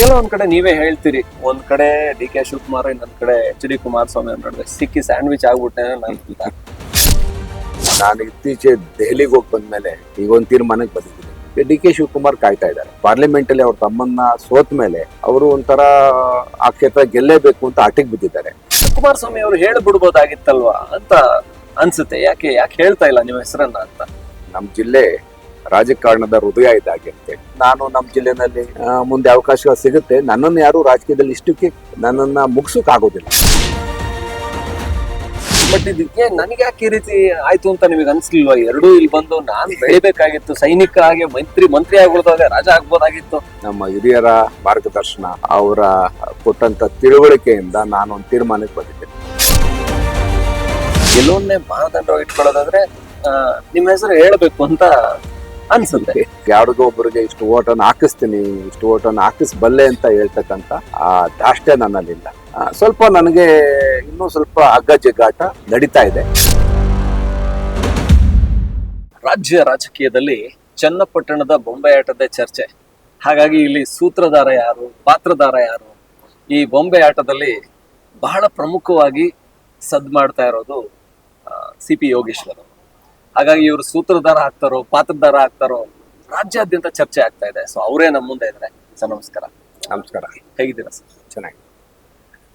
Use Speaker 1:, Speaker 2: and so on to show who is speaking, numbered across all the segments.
Speaker 1: ಕೆಲವೊಂದ್ ಕಡೆ ನೀವೇ ಹೇಳ್ತೀರಿ. ಒಂದ್ ಕಡೆ ಡಿ ಕೆ ಶಿವಕುಮಾರ್ ಇನ್ನೊಂದ್ ಕಡೆ ಎಚ್ ಡಿ ಕುಮಾರಸ್ವಾಮಿ ಅವ್ರ ನಡುವೆ ಸಿಕ್ಕಿ ಸ್ಯಾಂಡ್ವಿಚ್ ಆಗ್ಬಿಟ್ಟೆ ನಾನು
Speaker 2: ನಾನು ಇತ್ತೀಚೆ ದೆಹಲಿಗೆ ಹೋಗಿ ಬಂದ್ಮೇಲೆ ಈಗ ಒಂದು ತೀರ್ಮಾನಕ್ಕೆ ಬಂದಿದ್ದೀನಿ. ಡಿ ಕೆ ಶಿವಕುಮಾರ್ ಕಾಯ್ತಾ ಇದ್ದಾರೆ. ಪಾರ್ಲಿಮೆಂಟ್ ಅಲ್ಲಿ ಅವ್ರ ತಮ್ಮನ್ನ ಸೋತ್ ಮೇಲೆ ಅವರು ಒಂಥರ ಆ ಕ್ಷೇತ್ರ ಗೆಲ್ಲೇಬೇಕು ಅಂತ ಆಟಿಗೆ ಬಿದ್ದಿದ್ದಾರೆ.
Speaker 1: ಕುಮಾರಸ್ವಾಮಿ ಅವರು ಹೇಳ್ಬಿಡ್ಬೋದಾಗಿತ್ತಲ್ವಾ ಅಂತ ಅನ್ಸುತ್ತೆ. ಯಾಕೆ ಯಾಕೆ ಹೇಳ್ತಾ ಇಲ್ಲ ನಿಮ್ಮ ಹೆಸರನ್ನ ಅಂತ?
Speaker 2: ನಮ್ಮ ಜಿಲ್ಲೆ ರಾಜಕಾರಣದ ಹೃದಯ ಇದ್ದಾಗೆ ನಾನು ನಮ್ಮ ಜಿಲ್ಲೆನಲ್ಲಿ ಮುಂದೆ ಅವಕಾಶ ಸಿಗುತ್ತೆ. ನನ್ನನ್ನು ಯಾರು ರಾಜಕೀಯದಲ್ಲಿ ಇಷ್ಟಕ್ಕೆ ನನ್ನನ್ನ ಮುಗಿಸೋಕ್ ಆಗೋದಿಲ್ಲ
Speaker 1: ಬಟ್ ಇದಕ್ಕೆ ನನಗೆ ಯಾಕೆ ಈ ರೀತಿ ಆಯ್ತು ಅಂತ ನಿಮಗೆ ಅನ್ಸ್ಲಿಲ್ವಾ? ಎರಡೂ ಇಲ್ಲಿ ಬಂದು ನಾನು ಬೆಳಿಬೇಕಾಗಿತ್ತು. ಸೈನಿಕ ಆಗಿ ಮಂತ್ರಿ ಮಂತ್ರಿ ಆಗ್ಬಿಡ್ತದೆ ರಾಜ ಆಗ್ಬೋದಾಗಿತ್ತು.
Speaker 2: ನಮ್ಮ ಹಿರಿಯರ ಮಾರ್ಗದರ್ಶನ ಅವರ ಕೊಟ್ಟಂತ ತಿಳುವಳಿಕೆಯಿಂದ ನಾನು ಒಂದು ತೀರ್ಮಾನಕ್ಕೆ ಬಂದಿದ್ದೆ.
Speaker 1: ಕೆಲವೊಂದೇ ಮಾನದಂಡವಾಗಿ ಇಟ್ಕೊಳ್ಳೋದಾದ್ರೆ ನಿಮ್ಮ ಹೆಸರು ಹೇಳಬೇಕು ಅಂತ ಅನ್ಸುತ್ತೆ.
Speaker 2: ಯಾರಿಗೋ ಒಬ್ಬರಿಗೆ ಇಷ್ಟು ಓಟನ್ನು ಹಾಕಿಸ್ತೀನಿ ಇಷ್ಟು ಓಟನ್ನು ಹಾಕಿಸ್ಬಲ್ಲೆ ಅಂತ ಹೇಳ್ತಕ್ಕಂಥ ಆ ದಾಷ್ಟ್ಯ ನನ್ನಲ್ಲಿಲ್ಲ. ಸ್ವಲ್ಪ ನನಗೆ ಇನ್ನೂ ಸ್ವಲ್ಪ ಹಗ್ಗ ಜಗ್ಗಾಟ ನಡೀತಾ ಇದೆ.
Speaker 1: ರಾಜ್ಯ ರಾಜಕೀಯದಲ್ಲಿ ಚನ್ನಪಟ್ಟಣದ ಬೊಂಬೆ ಆಟದ ಚರ್ಚೆ. ಹಾಗಾಗಿ ಇಲ್ಲಿ ಸೂತ್ರಧಾರ ಯಾರು ಪಾತ್ರಧಾರ ಯಾರು? ಈ ಬೊಂಬೆ ಆಟದಲ್ಲಿ ಬಹಳ ಪ್ರಮುಖವಾಗಿ ಸದ್ ಮಾಡ್ತಾ ಇರೋದು ಸಿ ಪಿ ಯೋಗೇಶ್ವರ್ ಅವರು. ಹಾಗಾಗಿ ಇವರು ಸೂತ್ರಧಾರ ಆಗ್ತಾರೋ ಪಾತ್ರಧಾರ ಆಗ್ತಾರೋ ರಾಜ್ಯಾದ್ಯಂತ ಚರ್ಚೆ ಆಗ್ತಾ ಇದೆ. ಸೊ ಅವರೇ ನಮ್ಮ ಮುಂದೆ ಇದ್ದಾರೆ. ಸರ್ ನಮಸ್ಕಾರ.
Speaker 2: ನಮಸ್ಕಾರ.
Speaker 1: ಹೇಗಿದ್ದೀರಾ ಸರ್?
Speaker 2: ಚೆನ್ನಾಗಿ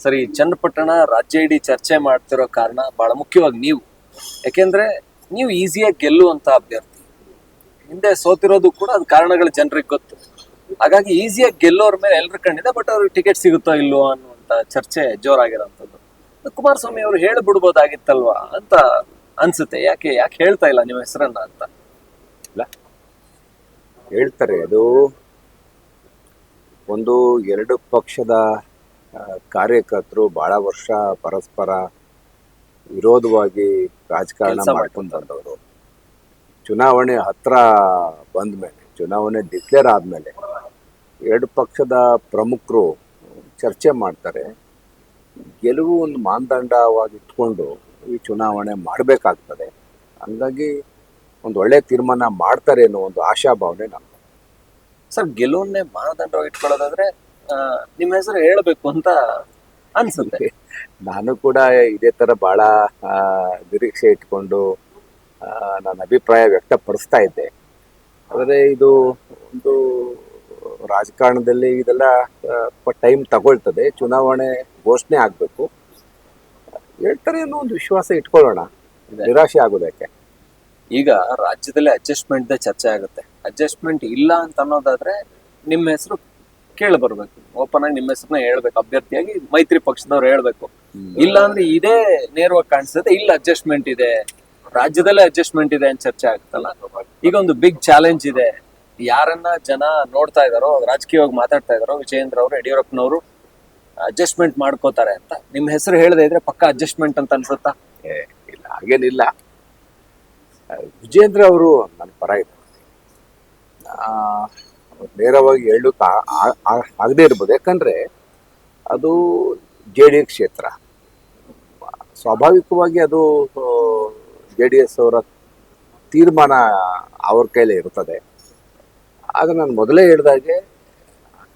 Speaker 1: ಸರಿ ಚನ್ನಪಟ್ಟಣ ರಾಜ್ಯ ಇಡೀ ಚರ್ಚೆ ಮಾಡ್ತಿರೋ ಕಾರಣ ಬಹಳ ಮುಖ್ಯವಾಗಿ ನೀವು. ಯಾಕೆಂದ್ರೆ ನೀವು ಈಸಿಯಾಗಿ ಗೆಲ್ಲುವಂತ ಅಭ್ಯರ್ಥಿ. ಹಿಂದೆ ಸೋತಿರೋದು ಕೂಡ ಅದ್ ಕಾರಣಗಳು ಜನರಿಗೆ ಗೊತ್ತು. ಹಾಗಾಗಿ ಈಸಿಯಾಗಿ ಗೆಲ್ಲೋರ್ ಮೇಲೆ ಎಲ್ಲರ ಕಣ್ಣಿದೆ ಬಟ್ ಅವ್ರಿಗೆ ಟಿಕೆಟ್ ಸಿಗುತ್ತೋ ಇಲ್ವೋ ಅನ್ನುವಂತ ಚರ್ಚೆ ಜೋರಾಗಿರೋಂಥದ್ದು. ಕುಮಾರಸ್ವಾಮಿ ಅವರು ಹೇಳಿಬಿಡ್ಬೋದಾಗಿತ್ತಲ್ವಾ ಅಂತ ಅನ್ಸುತ್ತೆ. ಯಾಕೆ ಯಾಕೆ ಹೇಳ್ತಾ ಇಲ್ಲ ನಿಮ್ಮ ಹೆಸರನ್ನ ಅಂತ?
Speaker 2: ಹೇಳ್ತಾರೆ ಅದು ಒಂದು ಎರಡು ಪಕ್ಷದ ಕಾರ್ಯಕರ್ತರು ಬಹಳ ವರ್ಷ ಪರಸ್ಪರ ವಿರೋಧವಾಗಿ ರಾಜಕಾರಣ
Speaker 1: ಮಾಡ್ಕೊಂಡವರು
Speaker 2: ಮಾಡ್ಕೊಂಡು ಬಂದವರು ಚುನಾವಣೆ ಹತ್ರ ಬಂದ ಮೇಲೆ ಚುನಾವಣೆ ಡಿಕ್ಲೇರ್ ಆದಮೇಲೆ ಎರಡು ಪಕ್ಷದ ಪ್ರಮುಖರು ಚರ್ಚೆ ಮಾಡ್ತಾರೆ. ಗೆಲುವು ಒಂದು ಮಾನದಂಡವಾಗಿ ಇಟ್ಕೊಂಡು ಈ ಚುನಾವಣೆ ಮಾಡಬೇಕಾಗ್ತದೆ. ಹಂಗಾಗಿ ಒಂದು ಒಳ್ಳೆ ತೀರ್ಮಾನ ಮಾಡ್ತಾರೆ ಅನ್ನೋ ಒಂದು ಆಶಾಭಾವನೆ ನಾನು
Speaker 1: ಸರ್ ಗೆಲುವನ್ನೇ ಮಾನದಂಡವಾಗಿ ಇಟ್ಕೊಳ್ಳೋದಾದ್ರೆ ನಿಮ್ಮ ಹೆಸರು ಹೇಳಬೇಕು ಅಂತ ಅನ್ಸುತ್ತೆ.
Speaker 2: ನಾನು ಕೂಡ ಇದೇ ಥರ ಭಾಳ ನಿರೀಕ್ಷೆ ಇಟ್ಕೊಂಡು ನನ್ನ ಅಭಿಪ್ರಾಯ ವ್ಯಕ್ತಪಡಿಸ್ತಾ ಇದ್ದೆ. ಆದರೆ ಇದು ಒಂದು ರಾಜಕಾರಣದಲ್ಲಿ ಇದೆಲ್ಲ ಟೈಮ್ ತಗೊಳ್ತದೆ. ಚುನಾವಣೆ ಘೋಷಣೆ ಆಗಬೇಕು. ಹೇಳ್ತಾರೆ ಅನ್ನೋ ಒಂದು ವಿಶ್ವಾಸ ಇಟ್ಕೊಳ್ಳೋಣ. ನಿರಾಶೆ ಆಗೋದಕ್ಕೆ
Speaker 1: ಈಗ ರಾಜ್ಯದಲ್ಲಿ ಅಡ್ಜಸ್ಟ್ಮೆಂಟ್ ಚರ್ಚೆ ಆಗುತ್ತೆ. ಅಡ್ಜಸ್ಟ್ಮೆಂಟ್ ಇಲ್ಲ ಅಂತ ಅನ್ನೋದಾದ್ರೆ ನಿಮ್ಮ ಹೆಸರು ಕೇಳಿ ಬರ್ಬೇಕು. ಓಪನ್ ಆಗಿ ನಿಮ್ಮ ಹೆಸರನ್ನ ಹೇಳ್ಬೇಕು. ಅಭ್ಯರ್ಥಿಯಾಗಿ ಮೈತ್ರಿ ಪಕ್ಷದವ್ರು ಹೇಳ್ಬೇಕು. ಇಲ್ಲ ಅಂದ್ರೆ ಇದೇ ನೇರವಾಗಿ ಕಾಣಿಸ್ತದೆ. ಇಲ್ಲ ಅಡ್ಜಸ್ಟ್ಮೆಂಟ್ ಇದೆ. ರಾಜ್ಯದಲ್ಲೇ ಅಡ್ಜಸ್ಟ್ಮೆಂಟ್ ಇದೆ ಅಂತ ಚರ್ಚೆ ಆಗ್ತಲ್ಲ ಈಗ ಒಂದು ಬಿಗ್ ಚಾಲೆಂಜ್ ಇದೆ. ಯಾರನ್ನ ಜನ ನೋಡ್ತಾ ಇದಾರೋ ರಾಜಕೀಯವಾಗಿ ಮಾತಾಡ್ತಾ ಇದಾರೋ ವಿಜಯೇಂದ್ರ ಅವರು ಯಡಿಯೂರಪ್ಪನವರು ಅಡ್ಜಸ್ಟ್ಮೆಂಟ್ ಮಾಡ್ಕೋತಾರೆ ಅಂತ. ನಿಮ್ಮ ಹೆಸರು ಹೇಳದೆ ಇದ್ರೆ ಪಕ್ಕ ಅಡ್ಜಸ್ಟ್ಮೆಂಟ್ ಅಂತ ಅನ್ಸುತ್ತಾ?
Speaker 2: ಏ, ಇಲ್ಲ ಹಾಗೇನಿಲ್ಲ. ವಿಜೇಂದ್ರ ಅವರು ನನ್ನ ಪರ ಆ, ನೇರವಾಗಿ ಹೇಳೋಕೆ ಆಗದೆ ಇರ್ಬೋದು. ಯಾಕಂದ್ರೆ ಅದು ಜೆ ಡಿ ಎಸ್ ಕ್ಷೇತ್ರ. ಸ್ವಾಭಾವಿಕವಾಗಿ ಅದು ಜೆ ಡಿ ಎಸ್ ಅವರ ತೀರ್ಮಾನ ಅವ್ರ ಕೈಲೇ ಇರ್ತದೆ. ಆಗ ನಾನು ಮೊದಲೇ ಹೇಳಿದಾಗೆ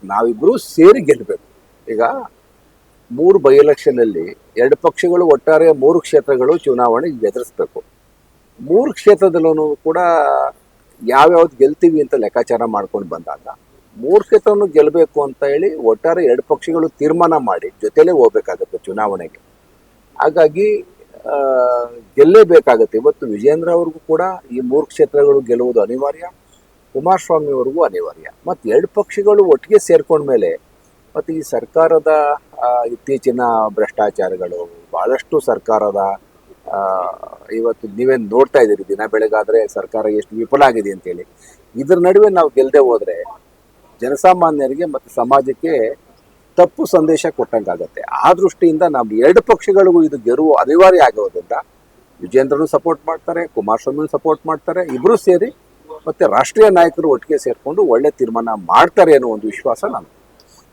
Speaker 2: ನಾವಿಬ್ಬರೂ ಸೇರಿ ಗೆಲ್ಲಬೇಕು ಈಗ ಮೂರು ಬೈ ಎಲೆಕ್ಷನಲ್ಲಿ ಎರಡು ಪಕ್ಷಗಳು ಒಟ್ಟಾರೆ ಮೂರು ಕ್ಷೇತ್ರಗಳು ಚುನಾವಣೆ ಎದುರಿಸ್ಬೇಕು. ಮೂರು ಕ್ಷೇತ್ರದಲ್ಲೂ ಕೂಡ ಯಾವ್ಯಾವ್ದು ಗೆಲ್ತೀವಿ ಅಂತ ಲೆಕ್ಕಾಚಾರ ಮಾಡ್ಕೊಂಡು ಬಂದಾಗ ಮೂರು ಕ್ಷೇತ್ರವನ್ನು ಗೆಲ್ಲಬೇಕು ಅಂತ ಹೇಳಿ ಒಟ್ಟಾರೆ ಎರಡು ಪಕ್ಷಗಳು ತೀರ್ಮಾನ ಮಾಡಿ ಜೊತೆಲೇ ಹೋಗ್ಬೇಕಾಗತ್ತೆ ಚುನಾವಣೆಗೆ. ಹಾಗಾಗಿ ಗೆಲ್ಲೇಬೇಕಾಗತ್ತೆ. ಇವತ್ತು ವಿಜೇಂದ್ರ ಅವ್ರಿಗೂ ಕೂಡ ಈ ಮೂರು ಕ್ಷೇತ್ರಗಳು ಗೆಲ್ಲುವುದು ಅನಿವಾರ್ಯ, ಕುಮಾರಸ್ವಾಮಿ ಅವ್ರಿಗೂ ಅನಿವಾರ್ಯ. ಮತ್ತು ಎರಡು ಪಕ್ಷಗಳು ಒಟ್ಟಿಗೆ ಸೇರ್ಕೊಂಡ್ಮೇಲೆ ಮತ್ತು ಈ ಸರ್ಕಾರದ ಇತ್ತೀಚಿನ ಭ್ರಷ್ಟಾಚಾರಗಳು ಭಾಳಷ್ಟು ಸರ್ಕಾರದ ಇವತ್ತು ನೀವೇನು ನೋಡ್ತಾ ಇದ್ದೀರಿ, ದಿನ ಬೆಳಗಾದರೆ ಸರ್ಕಾರ ಎಷ್ಟು ವಿಫಲ ಆಗಿದೆ ಅಂತೇಳಿ. ಇದ್ರ ನಡುವೆ ನಾವು ಗೆಲ್ಲದೆ ಹೋದರೆ ಜನಸಾಮಾನ್ಯರಿಗೆ ಮತ್ತು ಸಮಾಜಕ್ಕೆ ತಪ್ಪು ಸಂದೇಶ ಕೊಟ್ಟಂಗಾಗತ್ತೆ. ಆ ದೃಷ್ಟಿಯಿಂದ ನಾವು ಎರಡು ಪಕ್ಷಗಳಿಗೂ ಇದು ಗೆಲುವು ಅನಿವಾರ್ಯ ಆಗೋದ್ರಿಂದ ವಿಜೇಂದ್ರನು ಸಪೋರ್ಟ್ ಮಾಡ್ತಾರೆ ಕುಮಾರಸ್ವಾಮಿ ಸಪೋರ್ಟ್ ಮಾಡ್ತಾರೆ ಇಬ್ಬರೂ ಸೇರಿ ಮತ್ತು ರಾಷ್ಟ್ರೀಯ ನಾಯಕರು ಒಟ್ಟಿಗೆ ಸೇರಿಕೊಂಡು ಒಳ್ಳೆ ತೀರ್ಮಾನ ಮಾಡ್ತಾರೆ ಅನ್ನೋ ಒಂದು ವಿಶ್ವಾಸ ನಾನು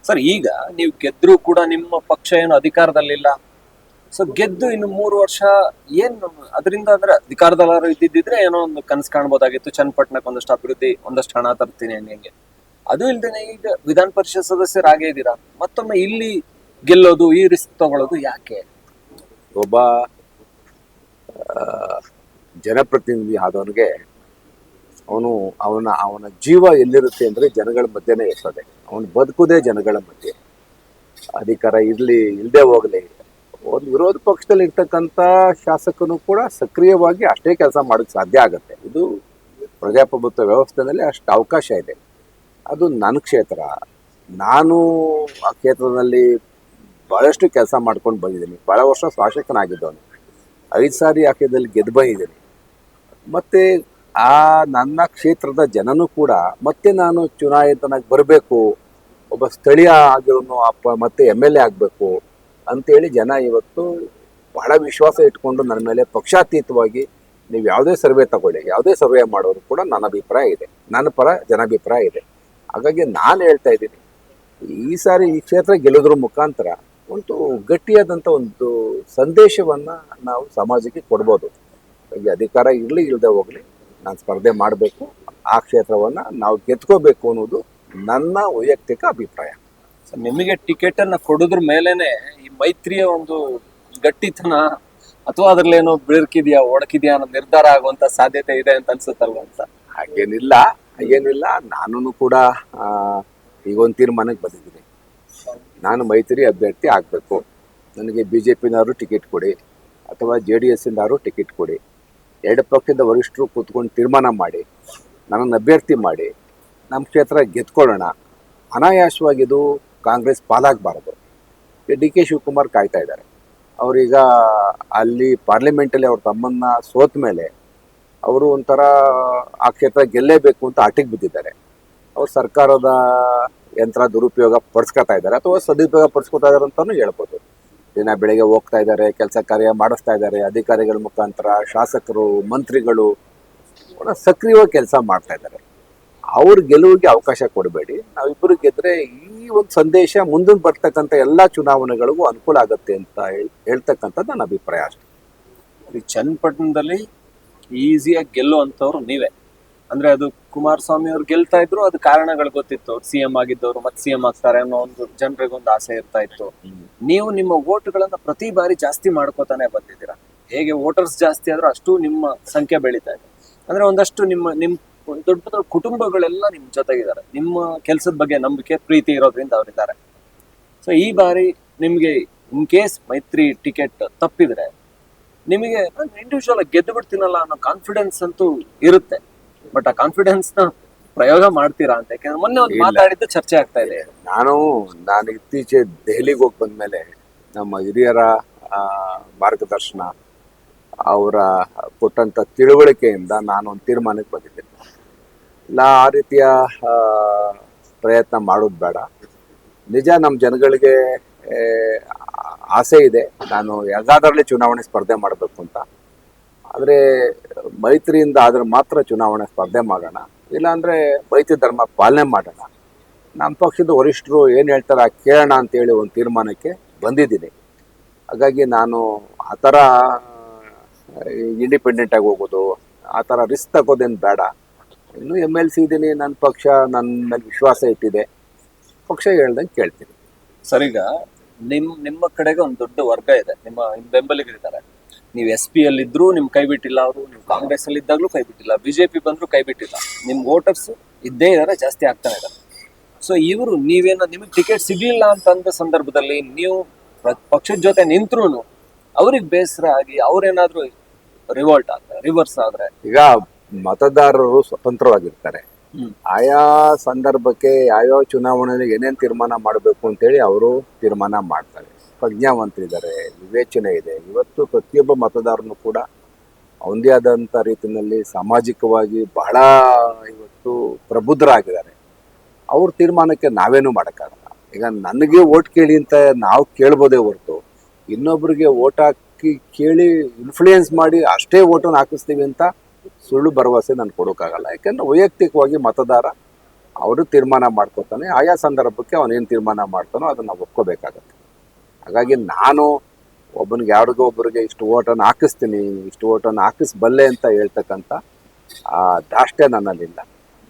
Speaker 1: ಸರ್, ಈಗ ನೀವು ಗೆದ್ರು ಕೂಡ ನಿಮ್ಮ ಪಕ್ಷ ಏನು ಅಧಿಕಾರದಲ್ಲಿಲ್ಲ. ಸೊ ಗೆದ್ದು ಇನ್ನು ಮೂರು ವರ್ಷ ಏನ್ ಅದರಿಂದ ಅಂದ್ರೆ ಅಧಿಕಾರದಲ್ಲಾರು ಇದ್ದಿದ್ರೆ ಏನೋ ಒಂದು ಕನಸು ಕಾಣ್ಬೋದಾಗಿತ್ತು. ಚನ್ನಪಟ್ಟಣಕ್ಕೆ ಒಂದಷ್ಟು ಅಭಿವೃದ್ಧಿ, ಒಂದಷ್ಟು ಹಣ ತರ್ತೀನಿ ಹಂಗೆ. ಅದು ಇಲ್ದೇನೆ ಈಗ ವಿಧಾನ ಪರಿಷತ್ ಸದಸ್ಯರಾಗೇ ಇದ್ದೀರಾ? ಮತ್ತೊಮ್ಮೆ ಇಲ್ಲಿ ಗೆಲ್ಲೋದು, ಈ ರಿಸ್ಕ್ ತಗೊಳ್ಳೋದು ಯಾಕೆ?
Speaker 2: ಒಬ್ಬ ಜನಪ್ರತಿನಿಧಿ ಆದವನಿಗೆ ಅವನು, ಅವನ ಅವನ ಜೀವ ಎಲ್ಲಿರುತ್ತೆ ಅಂದ್ರೆ ಜನಗಳ ಮಧ್ಯೆನೇ ಇರ್ತದೆ. ಅವನು ಬದುಕುದೇ ಜನಗಳ ಮಧ್ಯೆ. ಅಧಿಕಾರ ಇರಲಿ ಇಲ್ಲದೆ ಹೋಗಲಿ. ಒಂದು ವಿರೋಧ ಪಕ್ಷದಲ್ಲಿ ಇರ್ತಕ್ಕಂಥ ಶಾಸಕನು ಕೂಡ ಸಕ್ರಿಯವಾಗಿ ಅಷ್ಟೇ ಕೆಲಸ ಮಾಡೋಕ್ಕೆ ಸಾಧ್ಯ ಆಗುತ್ತೆ. ಇದು ಪ್ರಜಾಪ್ರಭುತ್ವ ವ್ಯವಸ್ಥೆಯಲ್ಲಿ ಅಷ್ಟು ಅವಕಾಶ ಇದೆ. ಅದು ನನ್ನ ಕ್ಷೇತ್ರ. ನಾನು ಆ ಕ್ಷೇತ್ರದಲ್ಲಿ ಭಾಳಷ್ಟು ಕೆಲಸ ಮಾಡ್ಕೊಂಡು ಬಂದಿದ್ದೀನಿ. ಭಾಳ ವರ್ಷ ಶಾಸಕನಾಗಿದ್ದವನು. ಐದು ಸಾರಿ ಆ ಕ್ಷೇತ್ರದಲ್ಲಿ ಗೆದ್ದು ಬಂದಿದ್ದೀನಿ. ಮತ್ತು ಆ ನನ್ನ ಕ್ಷೇತ್ರದ ಜನನು ಕೂಡ ಮತ್ತೆ ನಾನು ಚುನಾಯಿತನಾಗಿ ಬರಬೇಕು, ಒಬ್ಬ ಸ್ಥಳೀಯ ಆಗಿರೋನು ಅಪ್ಪ ಮತ್ತೆ ಎಂ ಎಲ್ ಎ ಆಗಬೇಕು ಅಂತೇಳಿ ಜನ ಇವತ್ತು ಬಹಳ ವಿಶ್ವಾಸ ಇಟ್ಕೊಂಡು ನನ್ನ ಮೇಲೆ ಪಕ್ಷಾತೀತವಾಗಿ ನೀವು ಯಾವುದೇ ಸರ್ವೆ ತಗೊಳ್ಳಿ, ಯಾವುದೇ ಸರ್ವೆ ಮಾಡೋರು ಕೂಡ ನನ್ನ ಅಭಿಪ್ರಾಯ ಇದೆ, ನನ್ನ ಪರ ಜನಾಭಿಪ್ರಾಯ ಇದೆ. ಹಾಗಾಗಿ ನಾನು ಹೇಳ್ತಾ ಇದ್ದೀನಿ, ಈ ಸಾರಿ ಈ ಕ್ಷೇತ್ರ ಗೆಲ್ಲೋದ್ರ ಮುಖಾಂತರ ಒಂದು ಗಟ್ಟಿಯಾದಂಥ ಒಂದು ಸಂದೇಶವನ್ನು ನಾವು ಸಮಾಜಕ್ಕೆ ಕೊಡ್ಬೋದು. ಅಧಿಕಾರ ಇರಲಿ ಇಲ್ಲದೆ ಹೋಗಲಿ. ನಾನು ಸ್ಪರ್ಧೆ ಮಾಡಬೇಕು ಆ ಕ್ಷೇತ್ರವನ್ನು ನಾವು ಗೆದ್ಕೋಬೇಕು ಅನ್ನೋದು ನನ್ನ ವೈಯಕ್ತಿಕ ಅಭಿಪ್ರಾಯ.
Speaker 1: ಸೊ ನಿಮಗೆ ಟಿಕೆಟ್ ಅನ್ನ ಕೊಡೋದ್ರ ಮೇಲೆನೆ ಈ ಮೈತ್ರಿಯ ಒಂದು ಗಟ್ಟಿತನ ಅಥವಾ ಅದರಲ್ಲೇನೋ ಬಿರುಕಿದ್ಯಾ ಒಡಕಿದ್ಯಾ ಅನ್ನೋ ನಿರ್ಧಾರ ಆಗುವಂತ ಸಾಧ್ಯತೆ ಇದೆ ಅಂತ ಅನ್ಸುತ್ತಲ್ವ ಅಂತ?
Speaker 2: ಹಾಗೇನಿಲ್ಲ ಹಾಗೇನಿಲ್ಲ. ನಾನು ಕೂಡ ಈಗ ಒಂದು ತೀರ್ಮಾನಕ್ಕೆ ಬಂದಿದ್ದೀನಿ. ನಾನು ಮೈತ್ರಿ ಅಭ್ಯರ್ಥಿ ಆಗಬೇಕು. ನನಗೆ ಬಿ ಜೆ ಪಿನವರು ಟಿಕೆಟ್ ಕೊಡಿ ಅಥವಾ ಜೆ ಡಿ ಎಸ್ಸಿಂದವರು ಟಿಕೆಟ್ ಕೊಡಿ. ಎರಡು ಪಕ್ಷದ ವರಿಷ್ಠರು ಕೂತ್ಕೊಂಡು ತೀರ್ಮಾನ ಮಾಡಿ, ನನ್ನನ್ನು ಅಭ್ಯರ್ಥಿ ಮಾಡಿ, ನಮ್ಮ ಕ್ಷೇತ್ರ ಗೆದ್ಕೊಳ್ಳೋಣ. ಅನಾಯಾಸವಾಗಿದು ಕಾಂಗ್ರೆಸ್ ಪಾಲಾಗಬಾರದು. ಡಿ ಕೆ ಶಿವಕುಮಾರ್ ಕಾಯ್ತಾ ಇದ್ದಾರೆ. ಅವರೀಗ ಅಲ್ಲಿ ಪಾರ್ಲಿಮೆಂಟಲ್ಲಿ ಅವ್ರ ತಮ್ಮನ್ನ ಸೋತ ಮೇಲೆ ಅವರು ಒಂಥರ ಆ ಕ್ಷೇತ್ರ ಗೆಲ್ಲೇಬೇಕು ಅಂತ ಆಟಿಗೆ ಬಿದ್ದಿದ್ದಾರೆ. ಅವ್ರು ಸರ್ಕಾರದ ಯಂತ್ರ ದುರುಪಯೋಗ ಪಡಿಸ್ಕೊತಾ ಇದ್ದಾರೆ ಅಥವಾ ಸದುಪಯೋಗ ಪಡಿಸ್ಕೊತಾ ಇದ್ದಾರೆ ಅಂತಲೂ ಹೇಳ್ಬೋದು. ದಿನ ಬೆಳಗ್ಗೆ ಹೋಗ್ತಾ ಇದ್ದಾರೆ, ಕೆಲಸ ಕಾರ್ಯ ಮಾಡಿಸ್ತಾ ಇದ್ದಾರೆ, ಅಧಿಕಾರಿಗಳ ಮುಖಾಂತರ, ಶಾಸಕರು, ಮಂತ್ರಿಗಳು ಕೂಡ ಸಕ್ರಿಯವಾಗಿ ಕೆಲಸ ಮಾಡ್ತಾ ಇದ್ದಾರೆ. ಅವ್ರ ಗೆಲುವಿಗೆ ಅವಕಾಶ ಕೊಡಬೇಡಿ. ನಾವಿಬ್ಬರು ಗೆದ್ರೆ ಈ ಒಂದು ಸಂದೇಶ ಮುಂದಿನ ಬರ್ತಕ್ಕಂಥ ಎಲ್ಲ ಚುನಾವಣೆಗಳಿಗೂ ಅನುಕೂಲ ಆಗುತ್ತೆ ಅಂತ ಹೇಳ್- ಹೇಳ್ತಕ್ಕಂಥದ್ದು ನನ್ನ ಅಭಿಪ್ರಾಯ ಅಷ್ಟೇ.
Speaker 1: ಚನ್ನಪಟ್ಟಣದಲ್ಲಿ ಈಸಿಯಾಗಿ ಗೆಲ್ಲುವಂಥವ್ರು ನೀವೇ. ಅಂದರೆ ಅದು ಕುಮಾರಸ್ವಾಮಿ ಅವ್ರು ಗೆಲ್ತಾ ಇದ್ರು, ಅದು ಕಾರಣಗಳು ಗೊತ್ತಿತ್ತು. ಸಿ ಎಂ ಆಗಿದ್ದವ್ರು ಮತ್ತೆ ಸಿಎಂ ಆಗ್ತಾರೆ ಅನ್ನೋ ಒಂದು ಜನರಿಗೊಂದು ಆಸೆ ಇರ್ತಾ ಇತ್ತು. ನೀವು ನಿಮ್ಮ ಓಟ್ಗಳನ್ನ ಪ್ರತಿ ಬಾರಿ ಜಾಸ್ತಿ ಮಾಡ್ಕೋತಾನೆ ಬಂದಿದ್ದೀರಾ? ಹೇಗೆ ವೋಟರ್ಸ್ ಜಾಸ್ತಿ ಆದ್ರೂ ಅಷ್ಟು ನಿಮ್ಮ ಸಂಖ್ಯೆ ಬೆಳೀತಾ ಇದೆ. ಅಂದ್ರೆ ಒಂದಷ್ಟು ನಿಮ್ಮ, ನಿಮ್ ದೊಡ್ಡ ದೊಡ್ಡ ಕುಟುಂಬಗಳೆಲ್ಲ ನಿಮ್ ಜೊತೆಗಿದ್ದಾರೆ. ನಿಮ್ಮ ಕೆಲಸದ ಬಗ್ಗೆ ನಂಬಿಕೆ, ಪ್ರೀತಿ ಇರೋದ್ರಿಂದ ಅವರಿದ್ದಾರೆ. ಸೊ ಈ ಬಾರಿ ನಿಮ್ಗೆ ಇನ್ ಕೇಸ್ ಮೈತ್ರಿ ಟಿಕೆಟ್ ತಪ್ಪಿದ್ರೆ, ನಿಮಗೆ ಇಂಡಿವಿಜುವಲ್ ಗೆದ್ದು ಬಿಡ್ತೀನಲ್ಲ ಅನ್ನೋ ಕಾನ್ಫಿಡೆನ್ಸ್ ಅಂತೂ ಇರುತ್ತೆ. ಬಟ್ ಆ ಕಾನ್ಫಿಡೆನ್ಸ್ನ ಪ್ರಯೋಗ ಮಾಡ್ತೀರಾ ಅಂತ? ಯಾಕಂದ್ರೆ ಮೊನ್ನೆ ಒಂದು. ಮಾತಾಡಿದ್ದು ಚರ್ಚೆ ಆಗ್ತಾ ಇದೆ.
Speaker 2: ನಾನು ನಾನು ಇತ್ತೀಚೆ ದೆಹಲಿಗೆ ಹೋಗಿ ಬಂದ್ಮೇಲೆ ನಮ್ಮ ಹಿರಿಯರ ಮಾರ್ಗದರ್ಶನ ಅವರ ಕೊಟ್ಟಂತ ತಿಳುವಳಿಕೆಯಿಂದ ನಾನು ಒಂದು ತೀರ್ಮಾನಕ್ಕೆ ಬಂದಿದ್ದೇನೆ ಇಲ್ಲ ಆ ರೀತಿಯ ಆ, ಪ್ರಯತ್ನ ಮಾಡೋದು ಬೇಡ. ನಿಜ ನಮ್ಮ ಜನಗಳಿಗೆ ಆಸೆ ಇದೆ. ನಾನು ಯಾವುದಾದ್ರಲ್ಲಿ ಚುನಾವಣೆ ಸ್ಪರ್ಧೆ ಮಾಡಬೇಕು ಅಂತ. ಆದರೆ ಮೈತ್ರಿಯಿಂದ ಆದರೆ ಮಾತ್ರ ಚುನಾವಣೆ ಸ್ಪರ್ಧೆ ಮಾಡೋಣ, ಇಲ್ಲಾಂದರೆ ಮೈತ್ರಿ ಧರ್ಮ ಪಾಲನೆ ಮಾಡೋಣ. ನಮ್ಮ ಪಕ್ಷದ ವರಿಷ್ಠರು ಏನು ಹೇಳ್ತಾರೆ, ಕೇಳೋಣ ಅಂತೇಳಿ ಒಂದು ತೀರ್ಮಾನಕ್ಕೆ ಬಂದಿದ್ದೀನಿ. ಹಾಗಾಗಿ ನಾನು ಆ ಥರ ಇಂಡಿಪೆಂಡೆಂಟಾಗಿ ಹೋಗೋದು, ಆ ಥರ ರಿಸ್ಕ್ ತಗೋದೇನು ಬೇಡ. ಇನ್ನೂ ಎಂ ಎಲ್ ಸಿ ಇದ್ದೀನಿ ನನ್ನ ಪಕ್ಷ ನನ್ನ ವಿಶ್ವಾಸ ಇಟ್ಟಿದೆ. ಪಕ್ಷ ಹೇಳ್ದಂಗೆ ಕೇಳ್ತೀನಿ.
Speaker 1: ಸರಿಗ ನಿಮ್ಮ ನಿಮ್ಮ ಕಡೆಗೆ ಒಂದು ದೊಡ್ಡ ವರ್ಗ ಇದೆ. ನಿಮ್ಮ ನಿಮ್ ಬೆಂಬಲಿಗರಿದ್ದಾರೆ. ನೀವು ಎಸ್ ಪಿ ಅಲ್ಲಿ ಇದ್ರು ನಿಮ್ ಕೈ ಬಿಟ್ಟಿಲ್ಲ ಅವರು ನೀವು ಕಾಂಗ್ರೆಸ್ ಅಲ್ಲಿ ಇದ್ದಾಗ್ಲೂ ಕೈ ಬಿಟ್ಟಿಲ್ಲ. ಬಿಜೆಪಿ ಬಂದ್ರು ಕೈ ಬಿಟ್ಟಿಲ್ಲ. ನಿಮ್ ವೋಟರ್ಸ್ ಇದ್ದೇ ಇದಾರೆ ಜಾಸ್ತಿ ಆಗ್ತಾ ಇದ್ದಾರೆ ಸೊ ಇವರು ನೀವೇನ ನಿಮಗೆ ಟಿಕೆಟ್ ಸಿಗ್ಲಿಲ್ಲ ಅಂತ ಅಂದ ಸಂದರ್ಭದಲ್ಲಿ ನೀವು ಪಕ್ಷದ ಜೊತೆ ನಿಂತ್ರು ಅವ್ರಿಗೆ ಬೇಸರ ಆಗಿ ಅವ್ರೇನಾದ್ರೂ ರಿವೋಲ್ಟ್ ಆದ್ರೆ ರಿವರ್ಸ್ ಆದ್ರೆ.
Speaker 2: ಈಗ ಮತದಾರರು ಸ್ವತಂತ್ರವಾಗಿರ್ತಾರೆ. ಆಯಾ ಸಂದರ್ಭಕ್ಕೆ ಯಾವ್ಯಾವ ಚುನಾವಣೆಯಲ್ಲಿ ಏನೇನು ತೀರ್ಮಾನ ಮಾಡಬೇಕು ಅಂತೇಳಿ ಅವರು ತೀರ್ಮಾನ ಮಾಡ್ತಾರೆ. ಪ್ರಜ್ಞಾವಂತರಿದ್ದಾರೆ, ವಿವೇಚನೆ ಇದೆ. ಇವತ್ತು ಪ್ರತಿಯೊಬ್ಬ ಮತದಾರನು ಕೂಡ ಅವನದೇ ಆದಂಥ ರೀತಿಯಲ್ಲಿ ಸಾಮಾಜಿಕವಾಗಿ ಬಹಳ ಇವತ್ತು ಪ್ರಬುದ್ಧರಾಗಿದ್ದಾರೆ. ಅವ್ರ ತೀರ್ಮಾನಕ್ಕೆ ನಾವೇನು ಮಾಡೋಕ್ಕಾಗಲ್ಲ. ಈಗ ನನಗೆ ಓಟ್ ಕೇಳಿ ಅಂತ ನಾವು ಕೇಳ್ಬೋದೇ ಹೊರತು ಇನ್ನೊಬ್ರಿಗೆ ಓಟ್ ಹಾಕಿ ಕೇಳಿ ಇನ್ಫ್ಲೂಯೆನ್ಸ್ ಮಾಡಿ ಅಷ್ಟೇ ಓಟನ್ನು ಹಾಕಿಸ್ತೀವಿ ಅಂತ ಸುಳ್ಳು ಭರವಸೆ ನಾನು ಕೊಡೋಕ್ಕಾಗಲ್ಲ. ಯಾಕಂದ್ರೆ ವೈಯಕ್ತಿಕವಾಗಿ ಮತದಾರ ಅವರು ತೀರ್ಮಾನ ಮಾಡ್ಕೋತಾನೆ. ಆಯಾ ಸಂದರ್ಭಕ್ಕೆ ಅವನೇನು ತೀರ್ಮಾನ ಮಾಡ್ತಾನೋ ಅದನ್ನು ನಾವು ಒಪ್ಕೋಬೇಕಾಗತ್ತೆ. ಹಾಗಾಗಿ ನಾನು ಒಬ್ಬನಿಗೆ, ಯಾರಿಗೋ ಒಬ್ಬರಿಗೆ ಇಷ್ಟು ಓಟನ್ನು ಹಾಕಿಸ್ತೀನಿ, ಇಷ್ಟು ಓಟನ್ನು ಹಾಕಿಸ್ಬಲ್ಲೆ ಅಂತ ಹೇಳ್ತಕ್ಕಂಥ, ಆ ದಾಷ್ಟ್ಯ ನನ್ನಲ್ಲಿಲ್ಲ.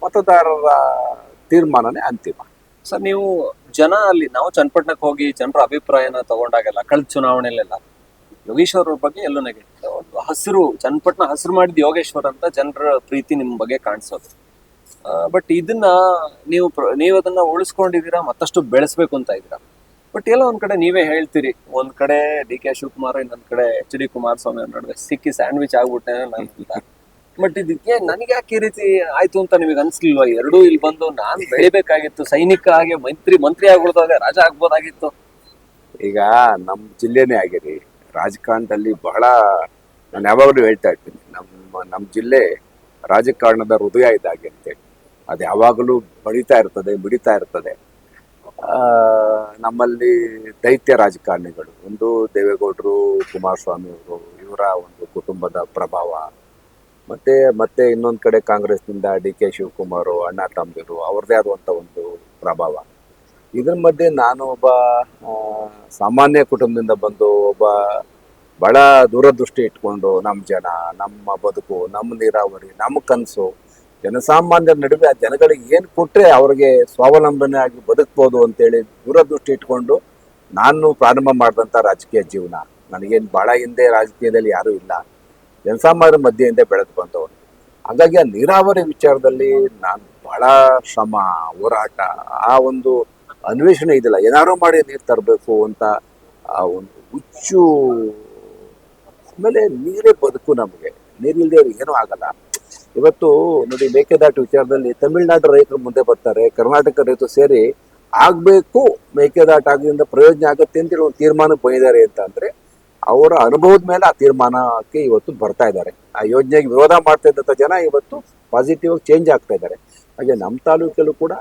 Speaker 2: ಮತದಾರರ ತೀರ್ಮಾನನೇ ಅಂತಿಮ.
Speaker 1: ಸರ್, ನೀವು ಜನ ಅಲ್ಲಿ, ನಾವು ಚನ್ನಪಟ್ಟಣಕ್ಕೆ ಹೋಗಿ ಜನರ ಅಭಿಪ್ರಾಯನ ತಗೊಂಡಾಗೆಲ್ಲ, ಕಳೆದ ಚುನಾವಣೆಯಲ್ಲೆಲ್ಲ ಯೋಗೇಶ್ವರ ಬಗ್ಗೆ ಎಲ್ಲೂ ನೆಗೆಟಿವ್ ಒಂದು ಹಸಿರು, ಚನ್ನಪಟ್ಟಣ ಹಸಿರು ಮಾಡಿದ ಯೋಗೇಶ್ವರ್ ಅಂತ ಜನರ ಪ್ರೀತಿ ನಿಮ್ಮ ಬಗ್ಗೆ ಕಾಣಿಸೋದು. ಬಟ್ ಇದನ್ನ ನೀವು ನೀವು ಅದನ್ನ ಉಳಿಸ್ಕೊಂಡಿದ್ದೀರಾ, ಮತ್ತಷ್ಟು ಬೆಳೆಸ್ಬೇಕು ಅಂತ ಇದ್ದೀರಾ? ಬಟ್ ಎಲ್ಲ ಒಂದ್ ಕಡೆ ನೀವೇ ಹೇಳ್ತೀರಿ. ಒಂದ್ ಕಡೆ ಡಿ ಕೆ ಶಿವಕುಮಾರ್, ಇನ್ನೊಂದ್ ಕಡೆ ಎಚ್ ಡಿ ಕುಮಾರಸ್ವಾಮಿ ನಡುವೆ ಸಿಕ್ಕಿ ಸ್ಯಾಂಡ್ವಿಚ್ ಆಗ್ಬಿಟ್ಟೆ ಬಟ್ ಇದಕ್ಕೆ ನನಗೆ ಯಾಕೆ ಈ ರೀತಿ ಆಯ್ತು ಅಂತ ನಿಮಗೆ ಅನ್ಸ್ಲಿಲ್ವಾ? ಎರಡೂ ಇಲ್ಲಿ ಬಂದು ನಾನ್ ಬೆಳಿಬೇಕಾಗಿತ್ತು. ಸೈನಿಕ ಆಗಿ ಮಂತ್ರಿ ಮಂತ್ರಿ ಆಗ್ಬಿಡ್ದಾಗ ರಾಜ ಆಗ್ಬೋದಾಗಿತ್ತು.
Speaker 2: ಈಗ ನಮ್ಮ ಜಿಲ್ಲೆನೇ ಆಗಿರಿ. ರಾಜಕಾರಣದಲ್ಲಿ ಬಹಳ ನಾನು ಯಾವಾಗಲೂ ಹೇಳ್ತಾ ಇರ್ತೀನಿ. ನಮ್ಮ ನಮ್ಮ ಜಿಲ್ಲೆ ರಾಜಕಾರಣದ ಹೃದಯ ಅಂತೇಳಿ. ಅದು ಯಾವಾಗಲೂ ಬಡಿತಾ ಇರ್ತದೆ ಬಿಡಿತಾ ಇರ್ತದೆ. ನಮ್ಮಲ್ಲಿ ದೈತ್ಯ ರಾಜಕಾರಣಿಗಳು, ಒಂದು ದೇವೇಗೌಡರು, ಕುಮಾರಸ್ವಾಮಿ ಅವರು, ಇವರ ಒಂದು ಕುಟುಂಬದ ಪ್ರಭಾವ. ಮತ್ತೆ ಮತ್ತೆ ಇನ್ನೊಂದು ಕಡೆ ಕಾಂಗ್ರೆಸ್ನಿಂದ ಡಿ ಕೆ ಶಿವಕುಮಾರ್, ಅಣ್ಣ ತಮ್ಮದಿರು ಅವ್ರದ್ದೇ ಆದಂಥ ಒಂದು ಪ್ರಭಾವ. ಇದ್ರ ಮಧ್ಯೆ ನಾನು ಒಬ್ಬ ಸಾಮಾನ್ಯ ಕುಟುಂಬದಿಂದ ಬಂದು ಒಬ್ಬ ಬಹಳ ದೂರದೃಷ್ಟಿ ಇಟ್ಕೊಂಡು ನಮ್ಮ ಜನ, ನಮ್ಮ ಬದುಕು, ನಮ್ಮ ನೀರಾವರಿ, ನಮ್ಮ ಕನಸು ಜನಸಾಮಾನ್ಯರ ನಡುವೆ ಆ ಜನಗಳಿಗೆ ಏನು ಕೊಟ್ಟರೆ ಅವ್ರಿಗೆ ಸ್ವಾವಲಂಬನೆ ಆಗಿ ಬದುಕ್ಬೋದು ಅಂತೇಳಿ ದೂರದೃಷ್ಟಿ ಇಟ್ಕೊಂಡು ನಾನು ಪ್ರಾರಂಭ ಮಾಡಿದಂಥ ರಾಜಕೀಯ ಜೀವನ. ನನಗೇನು ಭಾಳ ಹಿಂದೆ ರಾಜಕೀಯದಲ್ಲಿ ಯಾರೂ ಇಲ್ಲ. ಜನಸಾಮಾನ್ಯರ ಮಧ್ಯೆಯಿಂದ ಬೆಳೆದು ಬಂದವನು. ಹಾಗಾಗಿ ಆ ನೀರಾವರಿ ವಿಚಾರದಲ್ಲಿ ನಾನು ಬಹಳ ಶ್ರಮ, ಹೋರಾಟ, ಆ ಒಂದು ಅನ್ವೇಷಣೆ ಇದಿಲ್ಲ. ಏನಾರು ಮಾಡಿ ನೀರು ತರಬೇಕು ಅಂತ ಆ ಒಂದು ಹುಚ್ಚು ಆಮೇಲೆ ನೀರೇ ಬದುಕು ನಮಗೆ. ನೀರಿಲ್ಲದೆ ಏನೂ ಆಗಲ್ಲ. ಇವತ್ತು ನೋಡಿ ಮೇಕೆದಾಟು ವಿಚಾರದಲ್ಲಿ ತಮಿಳುನಾಡು ರೈತರು ಮುಂದೆ ಬರ್ತಾರೆ, ಕರ್ನಾಟಕ ರೈತರು ಸೇರಿ ಆಗ್ಬೇಕು, ಮೇಕೆದಾಟು ಆಗೋದ್ರಿಂದ ಪ್ರಯೋಜನ ಆಗುತ್ತೆ ಅಂತ ಒಂದು ತೀರ್ಮಾನಕ್ಕೆ ಬಂದಿದ್ದಾರೆ ಅಂತ ಅಂದ್ರೆ ಅವರ ಅನುಭವದ ಮೇಲೆ ಆ ತೀರ್ಮಾನಕ್ಕೆ ಇವತ್ತು ಬರ್ತಾ ಇದ್ದಾರೆ. ಆ ಯೋಜನೆಗೆ ವಿರೋಧ ಮಾಡ್ತಾ ಇದ್ದಂಥ ಜನ ಇವತ್ತು ಪಾಸಿಟಿವ್ ಆಗಿ ಚೇಂಜ್ ಆಗ್ತಾ ಇದ್ದಾರೆ. ಹಾಗೆ ನಮ್ಮ ತಾಲೂಕಲ್ಲೂ ಕೂಡ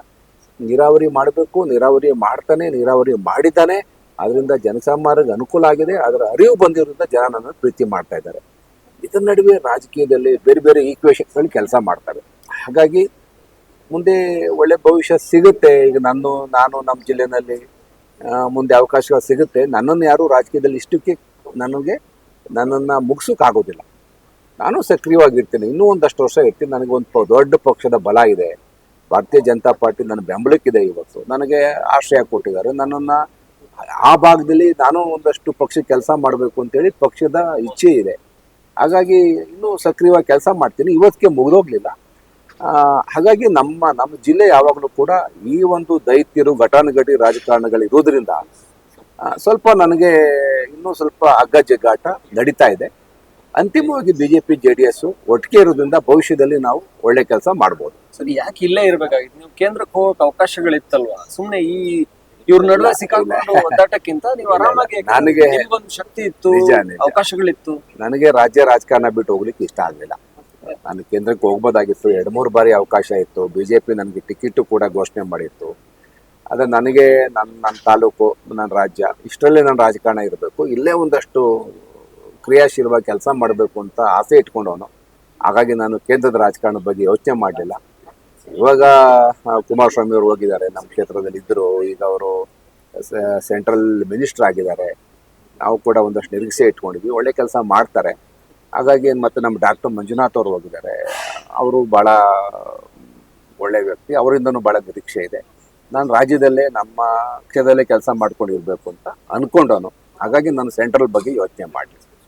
Speaker 2: ನೀರಾವರಿ ಮಾಡಬೇಕು, ನೀರಾವರಿ ಮಾಡ್ತಾನೆ, ನೀರಾವರಿ ಮಾಡಿದ್ದಾನೆ. ಅದರಿಂದ ಜನಸಾಮಾನ್ಯರಿಗೆ ಅನುಕೂಲ ಆಗಿದೆ ಅದರ ಅರಿವು ಬಂದಿರೋದ್ರಿಂದ ಜನ ನನ್ನನ್ನು ಪ್ರೀತಿ ಮಾಡ್ತಾ ಇದ್ದಾರೆ. ಇದರ ನಡುವೆ ರಾಜಕೀಯದಲ್ಲಿ ಬೇರೆ ಬೇರೆ ಈಕ್ವೇಶನ್ಸ್ಗಳು ಕೆಲಸ ಮಾಡ್ತಾರೆ. ಹಾಗಾಗಿ ಮುಂದೆ ಒಳ್ಳೆ ಭವಿಷ್ಯ ಸಿಗುತ್ತೆ. ಈಗ ನಾನು ನಾನು ನಮ್ಮ ಜಿಲ್ಲೆನಲ್ಲಿ ಮುಂದೆ ಅವಕಾಶ ಸಿಗುತ್ತೆ. ನನ್ನನ್ನು ಯಾರು ರಾಜಕೀಯದಲ್ಲಿ ಇಷ್ಟಕ್ಕೆ ನನಗೆ, ನನ್ನನ್ನು ಮುಗಿಸೋಕ್ಕಾಗೋದಿಲ್ಲ ನಾನು ಸಕ್ರಿಯವಾಗಿರ್ತೀನಿ. ಇನ್ನೂ ಒಂದಷ್ಟು ವರ್ಷ ಇರ್ತೀನಿ. ನನಗೊಂದು ದೊಡ್ಡ ಪಕ್ಷದ ಬಲ ಇದೆ. ಭಾರತೀಯ ಜನತಾ ಪಾರ್ಟಿ ನನ್ನ ಬೆಂಬಲಕ್ಕಿದೆ ಇವತ್ತು. ನನಗೆ ಆಶ್ರಯ ಕೊಟ್ಟಿದ್ದಾರೆ. ನನ್ನನ್ನು ಆ ಭಾಗದಲ್ಲಿ ನಾನು ಒಂದಷ್ಟು ಪಕ್ಷಕ್ಕೆ ಕೆಲಸ ಮಾಡಬೇಕು ಅಂತೇಳಿ ಪಕ್ಷದ ಇಚ್ಛೆ ಇದೆ. ಹಾಗಾಗಿ ಇನ್ನೂ ಸಕ್ರಿಯವಾಗಿ ಕೆಲಸ ಮಾಡ್ತೀನಿ. ಇವತ್ತಿಗೆ ಮುಗಿದೋಗ್ಲಿಲ್ಲ. ಹಾಗಾಗಿ ನಮ್ಮ ನಮ್ಮ ಜಿಲ್ಲೆ ಯಾವಾಗಲೂ ಕೂಡ ಈ ಒಂದು ದೈತ್ಯರು ಘಟಾನುಘಟಿ ರಾಜಕಾರಣಗಳು ಇರೋದ್ರಿಂದ ಆ, ಸ್ವಲ್ಪ ನನಗೆ ಇನ್ನೂ ಸ್ವಲ್ಪ ಹಗ್ಗ ಜಗ್ಗಾಟ ನಡೀತಾ ಇದೆ. ಅಂತಿಮವಾಗಿ ಬಿಜೆಪಿ ಜೆ ಡಿ ಎಸ್ ಒಟ್ಟಿಗೆ ಇರೋದ್ರಿಂದ ಭವಿಷ್ಯದಲ್ಲಿ ನಾವು ಒಳ್ಳೆ ಕೆಲಸ ಮಾಡ್ಬೋದು.
Speaker 1: ಸರಿ ಯಾಕೆ ಇಲ್ಲೇ ಇರಬೇಕಾಗಿತ್ತು? ನೀವು ಕೇಂದ್ರಕ್ಕೆ ಹೋಗೋಕೆ ಅವಕಾಶಗಳಿತ್ತಲ್ವಾ? ಸುಮ್ಮನೆ ಈ ಇವ್ರ ನಡುವೆ ಸಿಕ್ಕಾಕೊಂಡು ಒದ್ದಾಟಕ್ಕಿಂತ ನೀವು ಆರಾಮಾಗಿ
Speaker 2: ನನಗೆ-
Speaker 1: ಒಂದು ಶಕ್ತಿ ಇತ್ತು. ಅವಕಾಶಗಳಿತ್ತು.
Speaker 2: ನನಗೆ ರಾಜ್ಯ ರಾಜಕಾರಣ ಬಿಟ್ಟು ಹೋಗ್ಲಿಕ್ಕೆ ಇಷ್ಟ ಆಗಲಿಲ್ಲ. ನಾನು ಕೇಂದ್ರಕ್ಕೆ ಹೋಗ್ಬೋದಾಗಿತ್ತು. ಎರಡು ಮೂರು ಬಾರಿ ಅವಕಾಶ ಇತ್ತು. ಬಿಜೆಪಿ ನನಗೆ ಟಿಕೆಟ್ ಕೂಡ ಘೋಷಣೆ ಮಾಡಿತ್ತು. ಆದರೆ ನನಗೆ ನನ್ನ ನನ್ನ ತಾಲೂಕು ನನ್ನ ರಾಜ್ಯ ಇಷ್ಟರಲ್ಲೇ ನನ್ನ ರಾಜಕಾರಣ ಇರಬೇಕು. ಇಲ್ಲೇ ಒಂದಷ್ಟು ಕ್ರಿಯಾಶೀಲವಾಗಿ ಕೆಲಸ ಮಾಡಬೇಕು ಅಂತ ಆಸೆ ಇಟ್ಕೊಂಡವನು. ಹಾಗಾಗಿ ನಾನು ಕೇಂದ್ರದ ರಾಜಕಾರಣದ ಬಗ್ಗೆ ಯೋಚನೆ ಮಾಡಲಿಲ್ಲ. ಇವಾಗ ಕುಮಾರಸ್ವಾಮಿ ಅವರು ಹೋಗಿದ್ದಾರೆ. ನಮ್ಮ ಕ್ಷೇತ್ರದಲ್ಲಿ ಇದ್ದರು ಈಗ ಅವರು ಸೆಂಟ್ರಲ್ ಮಿನಿಸ್ಟರ್ ಆಗಿದ್ದಾರೆ. ನಾವು ಕೂಡ ಒಂದಷ್ಟು ನಿರೀಕ್ಷೆ ಇಟ್ಕೊಂಡಿದ್ವಿ. ಒಳ್ಳೆ ಕೆಲಸ ಮಾಡ್ತಾರೆ. ಹಾಗಾಗಿ ಮತ್ತು ನಮ್ಮ ಡಾಕ್ಟರ್ ಮಂಜುನಾಥ್ ಅವರು ಹೋಗಿದ್ದಾರೆ. ಅವರು ಭಾಳ ಒಳ್ಳೆ ವ್ಯಕ್ತಿ. ಅವರಿಂದನೂ ಭಾಳ ನಿರೀಕ್ಷೆ ಇದೆ. ನಾನು ರಾಜ್ಯದಲ್ಲೇ ನಮ್ಮ ಕ್ಷೇತ್ರದಲ್ಲೇ ಕೆಲಸ ಮಾಡ್ಕೊಂಡಿರಬೇಕು ಅಂತ ಅಂದ್ಕೊಂಡವನು ಹಾಗಾಗಿ ನಾನು ಸೆಂಟ್ರಲ್ ಬಗ್ಗೆ ಯೋಚನೆ ಮಾಡಲಿ